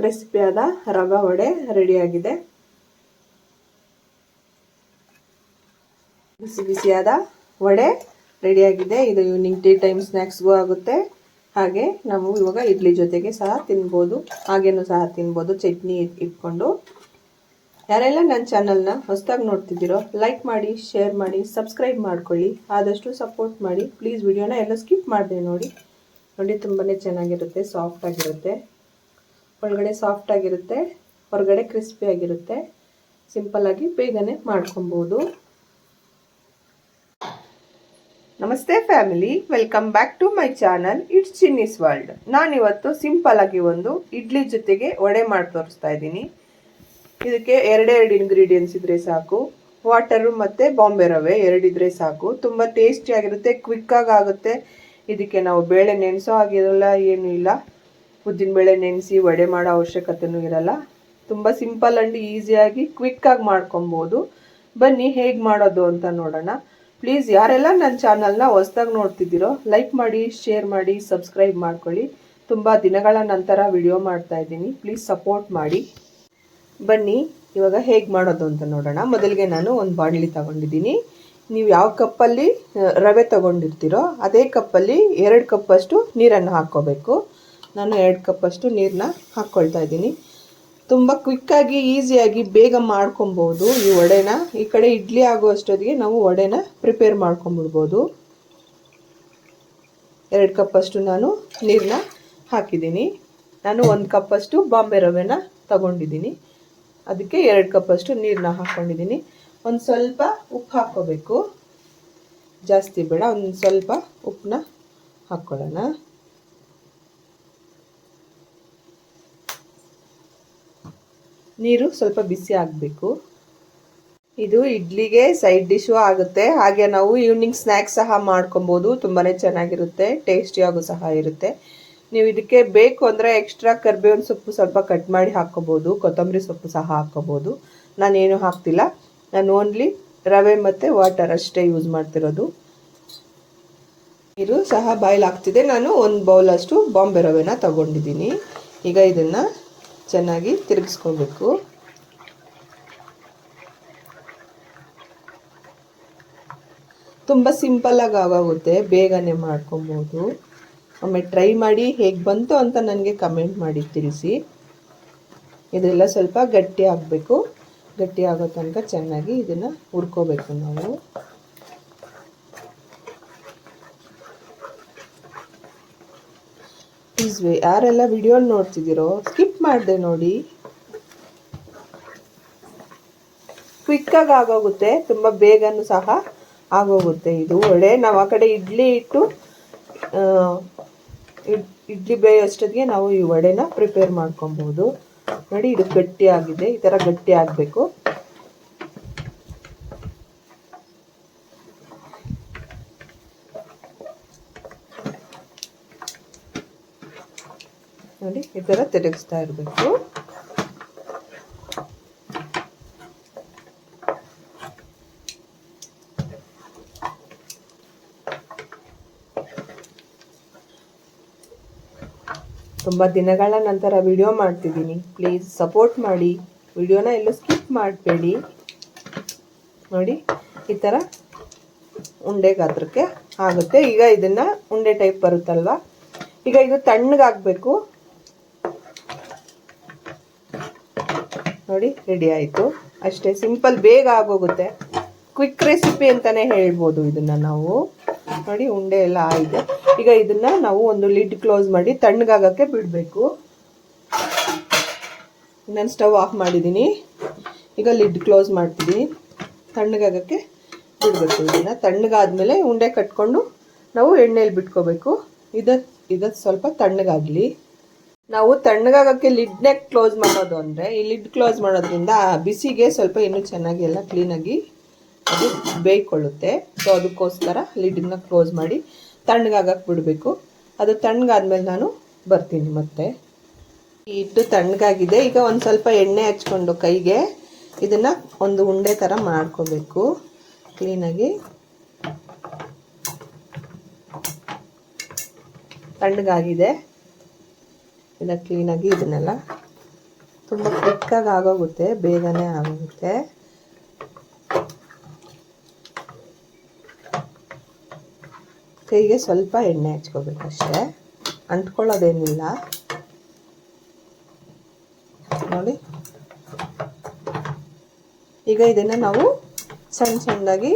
ಕ್ರಿಸ್ಪಿಯಾದ ರವೆ ವಡೆ ರೆಡಿಯಾಗಿದೆ. ಬಿಸಿ ಬಿಸಿಯಾದ ವಡೆ ರೆಡಿಯಾಗಿದೆ. ಇದು ಈವ್ನಿಂಗ್ ಟೀ ಟೈಮ್ ಸ್ನ್ಯಾಕ್ಸ್ಗೂ ಆಗುತ್ತೆ. ಹಾಗೆ ನಾವು ಇವಾಗ ಇಡ್ಲಿ ಜೊತೆಗೆ ಸಹ ತಿನ್ಬೋದು. ಹಾಗೇನೂ ಸಹ ತಿನ್ಬೋದು. ಚಟ್ನಿ ಇಟ್ಕೊಂಡು. ಯಾರೆಲ್ಲ ನನ್ನ ಚಾನಲ್ನ ಹೊಸದಾಗಿ ನೋಡ್ತಿದ್ದೀರೋ ಲೈಕ್ ಮಾಡಿ ಶೇರ್ ಮಾಡಿ ಸಬ್ಸ್ಕ್ರೈಬ್ ಮಾಡ್ಕೊಳ್ಳಿ. ಆದಷ್ಟು ಸಪೋರ್ಟ್ ಮಾಡಿ. ಪ್ಲೀಸ್ ವಿಡಿಯೋನ ಎಲ್ಲ ಸ್ಕಿಪ್ ಮಾಡಿದೆ ನೋಡಿ. ನೋಡಿ ತುಂಬಾ ಚೆನ್ನಾಗಿರುತ್ತೆ ಸಾಫ್ಟ್ ಆಗಿರುತ್ತೆ. ಒಳಗಡೆ ಸಾಫ್ಟ್ ಆಗಿರುತ್ತೆ, ಹೊರಗಡೆ ಕ್ರಿಸ್ಪಿ ಆಗಿರುತ್ತೆ. ಸಿಂಪಲ್ಲಾಗಿ ಬೇಗನೆ ಮಾಡ್ಕೊಬೋದು. ನಮಸ್ತೆ family welcome back to my channel it's Chinni's world ನಾನಿವತ್ತು ಸಿಂಪಲ್ ಆಗಿ ಒಂದು ಇಡ್ಲಿ ಜೊತೆಗೆ ವಡೆ ಮಾಡಿ ತೋರಿಸ್ತಾ ಇದ್ದೀನಿ. ಇದಕ್ಕೆ ಎರಡೆರಡು ಇಂಗ್ರೀಡಿಯೆಂಟ್ಸ್ ಇದ್ರೆ ಸಾಕು. ವಾಟರು ಮತ್ತು ಬಾಂಬೆ ರವೆ ಎರಡಿದ್ರೆ ಸಾಕು. ತುಂಬ ಟೇಸ್ಟಿಯಾಗಿರುತ್ತೆ ಕ್ವಿಕ್ಕಾಗಿ ಆಗುತ್ತೆ. ಇದಕ್ಕೆ ನಾವು ಬೇಳೆ ನೆನೆಸೋ ಆಗಿರಲ್ಲ ಏನೂ ಇಲ್ಲ. ಉದ್ದಿನ ಬೇಳೆ ನೆನೆಸಿ ವಡೆ ಮಾಡೋ ಅವಶ್ಯಕತೆನೂ ಇರಲ್ಲ. ತುಂಬ ಸಿಂಪಲ್ ಆ್ಯಂಡ್ ಈಸಿಯಾಗಿ ಕ್ವಿಕ್ಕಾಗಿ ಮಾಡ್ಕೊಬೋದು. ಬನ್ನಿ ಹೇಗೆ ಮಾಡೋದು ಅಂತ ನೋಡೋಣ. ಪ್ಲೀಸ್ ಯಾರೆಲ್ಲ ನನ್ನ ಚಾನಲ್ನ ಹೊಸ್ದಾಗಿ ನೋಡ್ತಿದ್ದೀರೋ, ಲೈಕ್ ಮಾಡಿ, ಶೇರ್ ಮಾಡಿ, ಸಬ್ಸ್ಕ್ರೈಬ್ ಮಾಡ್ಕೊಳ್ಳಿ. ತುಂಬ ದಿನಗಳ ನಂತರ ವಿಡಿಯೋ ಮಾಡ್ತಾ ಇದ್ದೀನಿ. ಪ್ಲೀಸ್ ಸಪೋರ್ಟ್ ಮಾಡಿ. ಬನ್ನಿ, ಇವಾಗ ಹೇಗೆ ಮಾಡೋದು ಅಂತ ನೋಡೋಣ. ಮೊದಲಿಗೆ ನಾನು ಒಂದು ಬಾಣಲಿ ತಗೊಂಡಿದ್ದೀನಿ. ನೀವು ಯಾವ ಕಪ್ಪಲ್ಲಿ ರವೆ ತಗೊಂಡಿರ್ತೀರೋ, ಅದೇ ಕಪ್ಪಲ್ಲಿ ಎರಡು ಕಪ್ಪಷ್ಟು ನೀರನ್ನು ಹಾಕ್ಕೋಬೇಕು. ನಾನು ಎರಡು ಕಪ್ಪಷ್ಟು ನೀರನ್ನ ಹಾಕ್ಕೊಳ್ತಾ ಇದ್ದೀನಿ. ತುಂಬ ಕ್ವಿಕ್ಕಾಗಿ ಈಸಿಯಾಗಿ ಬೇಗ ಮಾಡ್ಕೊಬೋದು ಈ ವಡೆನ. ಈ ಕಡೆ ಇಡ್ಲಿ ಆಗೋ ಅಷ್ಟೊತ್ತಿಗೆ ನಾವು ವಡೆನ ಪ್ರಿಪೇರ್ ಮಾಡ್ಕೊಂಬಿಡ್ಬೋದು ಎರಡು ಕಪ್ಪಷ್ಟು ನಾನು ನೀರನ್ನ ಹಾಕಿದ್ದೀನಿ. ನಾನು ಒಂದು ಕಪ್ಪಷ್ಟು ಬಾಂಬೆ ರವೆನ ತಗೊಂಡಿದ್ದೀನಿ. ಅದಕ್ಕೆ ಎರಡು ಕಪ್ಪಷ್ಟು ನೀರನ್ನ ಹಾಕ್ಕೊಂಡಿದ್ದೀನಿ ಒಂದು ಸ್ವಲ್ಪ ಉಪ್ಪು ಹಾಕ್ಕೋಬೇಕು. ಜಾಸ್ತಿ ಬೇಡ, ಒಂದು ಸ್ವಲ್ಪ ಉಪ್ಪನ್ನ ಹಾಕ್ಕೊಳ್ಳೋಣ. ನೀರು ಸ್ವಲ್ಪ ಬಿಸಿ ಆಗಬೇಕು. ಇದು ಇಡ್ಲಿಗೆ ಸೈಡ್ ಡಿಶು ಆಗುತ್ತೆ. ಹಾಗೆ ನಾವು ಈವ್ನಿಂಗ್ ಸ್ನ್ಯಾಕ್ಸ್ ಸಹ ಮಾಡ್ಕೊಬೋದು. ತುಂಬಾ ಚೆನ್ನಾಗಿರುತ್ತೆ ಟೇಸ್ಟಿಯಾಗೂ ಸಹ ಇರುತ್ತೆ. ನೀವು ಇದಕ್ಕೆ ಬೇಕು ಅಂದರೆ ಎಕ್ಸ್ಟ್ರಾ ಕರ್ಬೇವಿನ ಸೊಪ್ಪು ಸ್ವಲ್ಪ ಕಟ್ ಮಾಡಿ ಹಾಕ್ಕೋಬೋದು. ಕೊತ್ತಂಬರಿ ಸೊಪ್ಪು ಸಹ ಹಾಕ್ಕೋಬೋದು. ನಾನೇನು ಹಾಕ್ತಿಲ್ಲ. ನಾನು ಓನ್ಲಿ ರವೆ ಮತ್ತು ವಾಟರ್ ಅಷ್ಟೇ ಯೂಸ್ ಮಾಡ್ತಿರೋದು. ನೀರು ಸಹ ಬಾಯ್ಲ್ ಆಗ್ತಿದೆ. ನಾನು ಒಂದು ಬೌಲಷ್ಟು ಬಾಂಬೆ ರವೆನ ತಗೊಂಡಿದ್ದೀನಿ. ಈಗ ಇದನ್ನು ಚೆನ್ನಾಗಿ ತಿರುಗಿಸ್ಕೋಬೇಕು. ತುಂಬ ಸಿಂಪಲ್ಲಾಗಿ ಆಗೋಗುತ್ತೆ, ಬೇಗನೆ ಮಾಡ್ಕೊಬೋದು. ಒಮ್ಮೆ ಟ್ರೈ ಮಾಡಿ ಹೇಗೆ ಬಂತು ಅಂತ ನನಗೆ ಕಮೆಂಟ್ ಮಾಡಿ ತಿಳಿಸಿ. ಇದೆಲ್ಲ ಸ್ವಲ್ಪ ಗಟ್ಟಿ ಆಗಬೇಕು. ಗಟ್ಟಿ ಆಗೋ ತನಕ ಚೆನ್ನಾಗಿ ಇದನ್ನು ಹುರ್ಕೋಬೇಕು ನಾವು. ಪ್ಲೀಸ್ ಯಾರೆಲ್ಲ ವಿಡಿಯೋ ನೋಡ್ತಿದ್ದೀರೋ ಸ್ಕಿಪ್ ಮಾಡಿದೆ ನೋಡಿ. ಕ್ವಿಕ್ಕಾಗಿ ಆಗೋಗುತ್ತೆ, ತುಂಬ ಬೇಗನೂ ಸಹ ಆಗೋಗುತ್ತೆ ಇದು. ಒಳ್ಳೆ, ನಾವು ಆ ಕಡೆ ಇಡ್ಲಿ ಇಟ್ಟು ಇಡ್- ಇಡ್ಲಿ ಬೇಯೋಷ್ಟೊತ್ತಿಗೆ ನಾವು ಈ ವಡೆನ ಪ್ರಿಪೇರ್ ಮಾಡ್ಕೊಬೋದು. ನೋಡಿ, ಇದು ಗಟ್ಟಿ ಆಗಿದೆ ಈ ಥರ ಗಟ್ಟಿ ಆಗಬೇಕು. ನೋಡಿ ಈ ಥರ ತಿರುಗಿಸ್ತಾ ಇರಬೇಕು. ತುಂಬ ದಿನಗಳ ನಂತರ ವಿಡಿಯೋ ಮಾಡ್ತಿದ್ದೀನಿ. ಪ್ಲೀಸ್ ಸಪೋರ್ಟ್ ಮಾಡಿ. ವಿಡಿಯೋನ ಎಲ್ಲೂ ಸ್ಕಿಪ್ ಮಾಡಬೇಡಿ. ನೋಡಿ, ಈ ಥರ ಉಂಡೆ ಗಾತ್ರಕ್ಕೆ ಆಗುತ್ತೆ. ಈಗ ಇದನ್ನು ಉಂಡೆ ಟೈಪ್ ಬರುತ್ತಲ್ವಾ? ಈಗ ಇದು ತಣ್ಣಗಾಗಬೇಕು. ನೋಡಿ ರೆಡಿ ಆಯಿತು. ಅಷ್ಟೇ ಸಿಂಪಲ್ ಬೇಗ ಆಗೋಗುತ್ತೆ. ಕ್ವಿಕ್ ರೆಸಿಪಿ ಅಂತಲೇ ಹೇಳ್ಬೋದು ಇದನ್ನು ನಾವು. ನೋಡಿ, ಉಂಡೆ ಎಲ್ಲ ಆಯಿತು ಈಗ ಇದನ್ನು ನಾವು ಒಂದು ಲಿಡ್ ಕ್ಲೋಸ್ ಮಾಡಿ ತಣ್ಣಗಾಗಕ್ಕೆ ಬಿಡಬೇಕು. ನಾನು ಸ್ಟವ್ ಆಫ್ ಮಾಡಿದ್ದೀನಿ. ಈಗ ಲಿಡ್ ಕ್ಲೋಸ್ ಮಾಡ್ತೀನಿ. ತಣ್ಣಗಾಗಕ್ಕೆ ಬಿಡಬೇಕು ಇದನ್ನು. ತಣ್ಣಗಾದ್ಮೇಲೆ ಉಂಡೆ ಕಟ್ಕೊಂಡು ನಾವು ಎಣ್ಣೆಯಲ್ಲಿ ಬಿಟ್ಕೋಬೇಕು. ಇದು ಇದು ಸ್ವಲ್ಪ ತಣ್ಣಗಾಗಲಿ. ನಾವು ತಣ್ಣಗಾಗಕ್ಕೆ ಲಿಡ್ನೇ ಕ್ಲೋಸ್ ಮಾಡೋದು ಅಂದರೆ, ಈ ಲಿಡ್ ಕ್ಲೋಸ್ ಮಾಡೋದ್ರಿಂದ ಬಿಸಿಗೆ ಸ್ವಲ್ಪ ಇನ್ನೂ ಚೆನ್ನಾಗಿ ಎಲ್ಲ ಕ್ಲೀನಾಗಿ ಅದು ಬೇಯ್ಕೊಳ್ಳುತ್ತೆ. ಸೊ ಅದಕ್ಕೋಸ್ಕರ ಲಿಡ್ನ ಕ್ಲೋಸ್ ಮಾಡಿ ತಣ್ಣಗಾಗಕ್ಕೆ ಬಿಡಬೇಕು. ಅದು ತಣ್ಣಗಾದ್ಮೇಲೆ ನಾನು ಬರ್ತೀನಿ ಮತ್ತೆ. ಈ ಹಿಟ್ಟು ತಣ್ಣಗಾಗಿದೆ. ಈಗ ಒಂದು ಸ್ವಲ್ಪ ಎಣ್ಣೆ ಹಚ್ಕೊಂಡು ಕೈಗೆ ಇದನ್ನು ಒಂದು ಉಂಡೆ ಥರ ಮಾಡ್ಕೋಬೇಕು. ಕ್ಲೀನಾಗಿ ತಣ್ಣಗಾಗಿದೆ. ಇದನ್ನು ಕ್ಲೀನಾಗಿ ಇದನ್ನೆಲ್ಲ ತುಂಬ ಕ್ವಿಕ್ಕಾಗಿ ಆಗೋಗುತ್ತೆ ಬೇಗನೆ ಆಗೋಗುತ್ತೆ. ಕೈಗೆ ಸ್ವಲ್ಪ ಎಣ್ಣೆ ಹಚ್ಕೋಬೇಕಷ್ಟೇ. ಅಂಟ್ಕೊಳ್ಳೋದೇನಿಲ್ಲ. ನೋಡಿ. ಈಗ ಇದನ್ನು ನಾವು ಸಣ್ಣ ಸಣ್ಣದಾಗಿ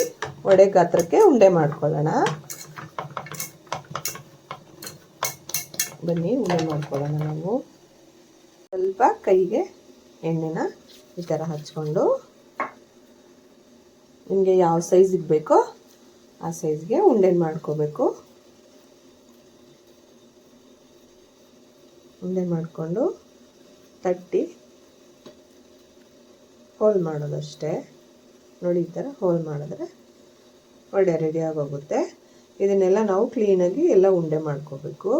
ವಡೆ ಗಾತ್ರಕ್ಕೆ ಉಂಡೆ ಮಾಡ್ಕೊಳ್ಳೋಣ. ಬನ್ನಿ ಉಂಡೆ ಮಾಡ್ಕೊಳ್ಳೋಣ ನಾವು. ಸ್ವಲ್ಪ ಕೈಗೆ ಎಣ್ಣೆನ ಈ ಥರ ಹಚ್ಕೊಂಡು ನಿಮಗೆ ಯಾವ ಸೈಜಿಗೆ ಬೇಕೋ ಆ ಸೈಜ್ಗೆ ಉಂಡೆ ಮಾಡ್ಕೋಬೇಕು. ಉಂಡೆ ಮಾಡಿಕೊಂಡು ತಟ್ಟಿ ಹೋಲ್ ಮಾಡೋದಷ್ಟೇ. ನೋಡಿ, ಈ ಥರ ಹೋಲ್ ಮಾಡಿದ್ರೆ ಒಳ್ಳೆ ರೆಡಿಯಾಗೋಗುತ್ತೆ ಇದನ್ನೆಲ್ಲ ನಾವು ಕ್ಲೀನಾಗಿ ಎಲ್ಲ ಉಂಡೆ ಮಾಡ್ಕೋಬೇಕು.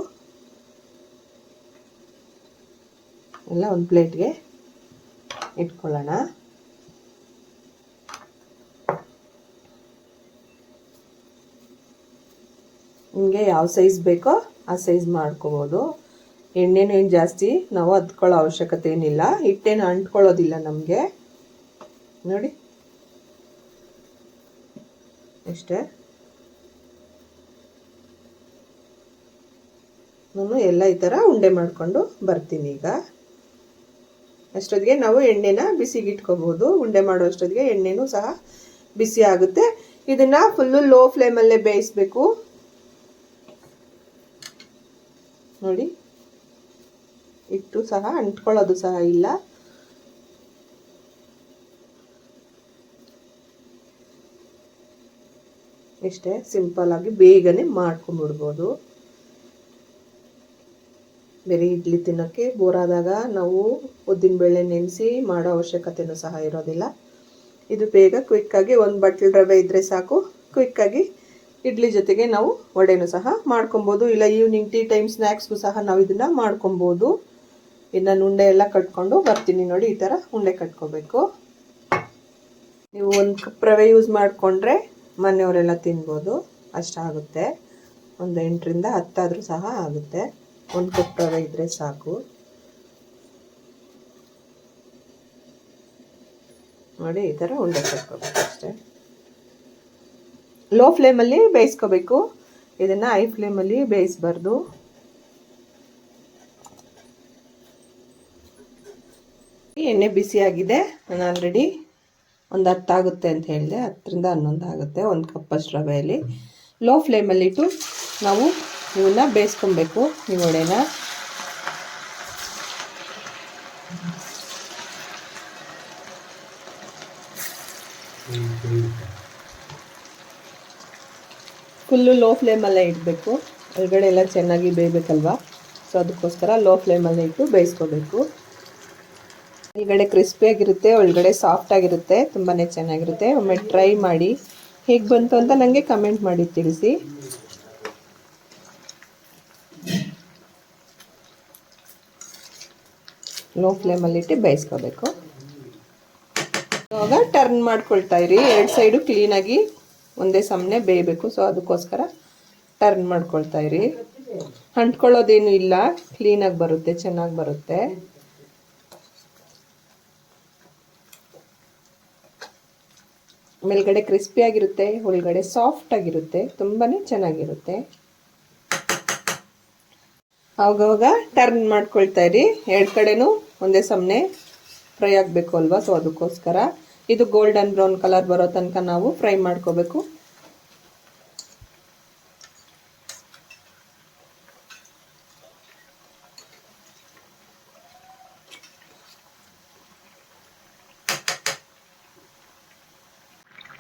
ಎಲ್ಲ ಒಂದು ಪ್ಲೇಟ್ಗೆ ಇಟ್ಕೊಳ್ಳೋಣ. ನಿಮಗೆ ಯಾವ ಸೈಜ್ ಬೇಕೋ ಆ ಸೈಜ್ ಮಾಡ್ಕೋಬೋದು. ಎಣ್ಣೆನೇನು ಜಾಸ್ತಿ ನಾವು ಹತ್ಕೊಳ್ಳೋ ಅವಶ್ಯಕತೆ ಏನಿಲ್ಲ. ಹಿಟ್ಟೇನು ಅಂಟ್ಕೊಳ್ಳೋದಿಲ್ಲ ನಮಗೆ. ನೋಡಿ. ಅಷ್ಟೇ. ನಾನು ಎಲ್ಲ ಈ ಥರ ಉಂಡೆ ಮಾಡಿಕೊಂಡು ಬರ್ತೀನಿ ಈಗ. ಅಷ್ಟೊತ್ತಿಗೆ ನಾವು ಎಣ್ಣೆನ ಬಿಸಿಗೆ ಉಂಡೆ ಮಾಡೋ ಅಷ್ಟೊತ್ತಿಗೆ ಎಣ್ಣೆನೂ ಸಹ ಬಿಸಿ ಆಗುತ್ತೆ. ಇದನ್ನು ಫುಲ್ಲು ಲೋ ಫ್ಲೇಮಲ್ಲೇ ಬೇಯಿಸ್ಬೇಕು. ನೋಡಿ. ಇಟ್ಟು ಸಹ ಅಂಟ್ಕೊಳ್ಳೋದು ಸಹ ಇಲ್ಲ. ಇಷ್ಟೇ ಸಿಂಪಲ್ ಆಗಿ ಬೇಗನೆ ಮಾಡ್ಕೊಂಡ್ಬಿಡ್ಬೋದು. ಬೇರೆ ಇಡ್ಲಿ ತಿನ್ನೋಕ್ಕೆ ಬೋರಾದಾಗ ನಾವು ಉದ್ದಿನ ಬೇಳೆ ನೆನೆಸಿ ಮಾಡೋ ಅವಶ್ಯಕತೆಯೂ ಸಹ ಇರೋದಿಲ್ಲ. ಇದು ಬೇಗ ಕ್ವಿಕ್ಕಾಗಿ ಒಂದು ಬಟ್ಲು ರವೆ ಇದ್ದರೆ ಸಾಕು. ಕ್ವಿಕ್ಕಾಗಿ ಇಡ್ಲಿ ಜೊತೆಗೆ ನಾವು ವಡೆನೂ ಸಹ ಮಾಡ್ಕೊಬೋದು. ಇಲ್ಲ ಈವ್ನಿಂಗ್ ಟೀ ಟೈಮ್ ಸ್ನ್ಯಾಕ್ಸ್ಗೂ ಸಹ ನಾವು ಇದನ್ನು ಮಾಡ್ಕೊಬೋದು. ಇನ್ನು ಉಂಡೆ ಎಲ್ಲ ಕಟ್ಕೊಂಡು ಬರ್ತೀನಿ ನೋಡಿ, ಈ ಥರ ಉಂಡೆ ಕಟ್ಕೋಬೇಕು. ನೀವು ಒಂದು ಕಪ್ ರವೆ ಯೂಸ್ ಮಾಡಿಕೊಂಡ್ರೆ ಮನೆಯವರೆಲ್ಲ ತಿನ್ಬೋದು. ಅಷ್ಟಾಗುತ್ತೆ ಒಂದು ಎಂಟರಿಂದ ಹತ್ತಾದರೂ ಸಹ ಆಗುತ್ತೆ. ಒಂದು ಕಪ್ ರವೆ ಇದ್ದರೆ ಸಾಕು. ನೋಡಿ, ಈ ಥರ ಉಂಡೆ ಕಟ್ಕೋಬೇಕು ಅಷ್ಟೇ. ಲೋ ಫ್ಲೇಮಲ್ಲಿ ಬೇಯಿಸ್ಕೋಬೇಕು. ಇದನ್ನು ಹೈ ಫ್ಲೇಮಲ್ಲಿ ಬೇಯಿಸ್ಬಾರ್ದು. ಎಣ್ಣೆ ಬಿಸಿಯಾಗಿದೆ ನಾನು ಆಲ್ರೆಡಿ ಒಂದು ಹತ್ತಾಗುತ್ತೆ ಅಂತ ಹೇಳಿದೆ. ಹತ್ತರಿಂದ ಹನ್ನೊಂದು ಆಗುತ್ತೆ, ಒಂದು ಕಪ್ಪಷ್ಟು ರವೆಯಲ್ಲಿ ಲೋ ಫ್ಲೇಮಲ್ಲಿಟ್ಟು ನಾವು ಇವನ್ನ ಬೇಯಿಸ್ಕೊಬೇಕು. ಈ ವಡೆನ. ಫುಲ್ಲು ಲೋ ಫ್ಲೇಮಲ್ಲೇ ಇಡಬೇಕು. ಒಳಗಡೆ ಎಲ್ಲ ಚೆನ್ನಾಗಿ ಬೇಯಬೇಕಲ್ವಾ? ಸೊ, ಅದಕ್ಕೋಸ್ಕರ ಲೋ ಫ್ಲೇಮಲ್ಲೇ ಇಟ್ಟು ಬೇಯಿಸ್ಕೋಬೇಕು. ಒಳಗಡೆ ಕ್ರಿಸ್ಪಿಯಾಗಿರುತ್ತೆ ಒಳಗಡೆ ಸಾಫ್ಟಾಗಿರುತ್ತೆ ತುಂಬಾ ಚೆನ್ನಾಗಿರುತ್ತೆ. ಒಮ್ಮೆ ಟ್ರೈ ಮಾಡಿ. ಹೇಗೆ ಬಂತು ಅಂತ ನನಗೆ ಕಮೆಂಟ್ ಮಾಡಿ ತಿಳಿಸಿ. ಲೋ ಫ್ಲೇಮಲ್ಲಿಟ್ಟು ಬೇಯಿಸ್ಕೋಬೇಕು. ಇವಾಗ ಟರ್ನ್ ಮಾಡ್ಕೊಳ್ತಾ ಇರಿ. ಎರಡು ಸೈಡು ಕ್ಲೀನಾಗಿ ಒಂದೇ ಸಮನೆ ಬೇಯಬೇಕು. ಸೊ ಅದಕ್ಕೋಸ್ಕರ ಟರ್ನ್ ಮಾಡ್ಕೊಳ್ತಾ ಇರಿ. ಅಂಟ್ಕೊಳ್ಳೋದೇನು ಇಲ್ಲ. ಕ್ಲೀನಾಗಿ ಬರುತ್ತೆ, ಚೆನ್ನಾಗಿ ಬರುತ್ತೆ. ಮೇಲ್ಗಡೆ ಕ್ರಿಸ್ಪಿ ಆಗಿರುತ್ತೆ, ಒಳಗಡೆ ಸಾಫ್ಟ್ ಆಗಿರುತ್ತೆ ತುಂಬಾ ಚೆನ್ನಾಗಿರುತ್ತೆ. ಅವಾಗವಾಗ ಟರ್ನ್ ಮಾಡ್ಕೊಳ್ತಾ ಇರಿ. ಎರಡು ಕಡೆನೂ ಒಂದೇ ಸಮನೆ ಫ್ರೈ ಆಗಬೇಕು ಅಲ್ವಾ? ಸೊ ಅದಕ್ಕೋಸ್ಕರ ಇದು ಗೋಲ್ಡನ್ ಬ್ರೌನ್ ಕಲರ್ ಬರೋ ತನಕ ನಾವು ಫ್ರೈ ಮಾಡ್ಕೋಬೇಕು.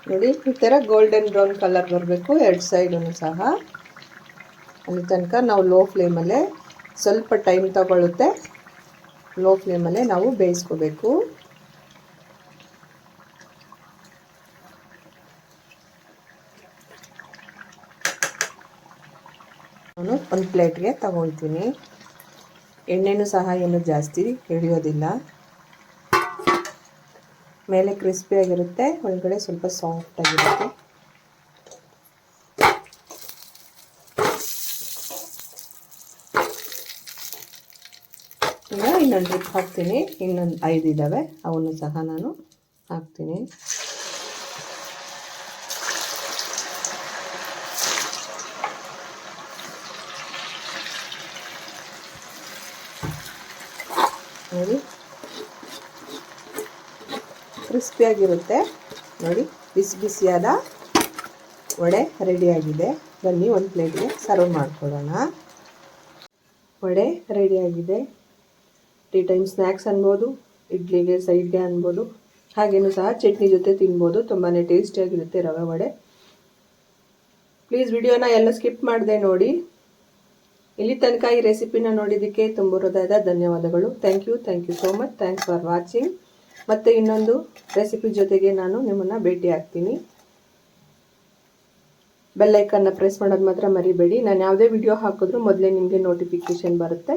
ನೋಡಿ, ಈ ಥರ ಗೋಲ್ಡನ್ ಬ್ರೌನ್ ಕಲರ್ ಬರಬೇಕು, ಎರಡು ಸೈಡೂ ಸಹ. ಅಲ್ಲಿ ತನಕ ನಾವು ಲೋ ಫ್ಲೇಮಲ್ಲೇ ಸ್ವಲ್ಪ ಟೈಮ್ ತಗೊಳ್ಳುತ್ತೆ ಲೋ ಫ್ಲೇಮಲ್ಲೇ ನಾವು ಬೇಯಿಸ್ಕೋಬೇಕು. ನಾನು ಒಂದು ಪ್ಲೇಟ್ಗೆ ತಗೊಳ್ತೀನಿ. ಎಣ್ಣೆನೂ ಸಹ ಏನು ಜಾಸ್ತಿ ಹಿಡಿಯೋದಿಲ್ಲ. ಮೇಲೆ ಕ್ರಿಸ್ಪಿಯಾಗಿರುತ್ತೆ, ಒಳಗಡೆ ಸ್ವಲ್ಪ ಸಾಫ್ಟಾಗಿರುತ್ತೆ ಈಗ ಇನ್ನೊಂದು ಡ್ರಿಪ್ ಹಾಕ್ತೀನಿ. ಇನ್ನೊಂದು ಐದು ಇದ್ದಾವೆ ಅವನ್ನು ಸಹ ನಾನು ಹಾಕ್ತೀನಿ. ನೋಡಿ. ಕ್ರಿಸ್ಪಿಯಾಗಿರುತ್ತೆ ನೋಡಿ, ಬಿಸಿ ಬಿಸಿಯಾದ ವಡೆ ರೆಡಿಯಾಗಿದೆ ಬನ್ನಿ ಒಂದು ಪ್ಲೇಟ್ಗೆ ಸರ್ವ್ ಮಾಡ್ಕೊಳ್ಳೋಣ. ವಡೆ ರೆಡಿಯಾಗಿದೆ ಟೀ ಟೈಮ್ ಸ್ನ್ಯಾಕ್ಸ್ ಅನ್ಬೋದು, ಇಡ್ಲಿಗೆ ಸೈಡ್ಗೆ ಅನ್ಬೋದು, ಹಾಗೇನೂ ಸಹ ಚಟ್ನಿ ಜೊತೆ ತಿನ್ಬೋದು ತುಂಬಾ ಟೇಸ್ಟಿಯಾಗಿರುತ್ತೆ ರವೆ ವಡೆ. ಪ್ಲೀಸ್ ವಿಡಿಯೋನ ಎಲ್ಲ ಸ್ಕಿಪ್ ಮಾಡಿದೆ ನೋಡಿ. ಇಲ್ಲಿ ತನಕ ಈ ರೆಸಿಪಿನ ನೋಡಿದ್ದಕ್ಕೆ ತುಂಬ ಹೃದಯದ ಧನ್ಯವಾದಗಳು. Thank you thank you so much thanks for watching ಮತ್ತು ಇನ್ನೊಂದು ರೆಸಿಪಿ ಜೊತೆಗೆ ನಾನು ನಿಮ್ಮನ್ನು ಭೇಟಿ ಆಗ್ತೀನಿ. ಬೆಲ್ಲೈಕನ್ನ ಪ್ರೆಸ್ ಮಾಡೋದು ಮಾತ್ರ ಮರಿಬೇಡಿ. ನಾನು ಯಾವುದೇ ವಿಡಿಯೋ ಹಾಕಿದ್ರು ಮೊದಲೇ ನಿಮಗೆ ನೋಟಿಫಿಕೇಷನ್ ಬರುತ್ತೆ.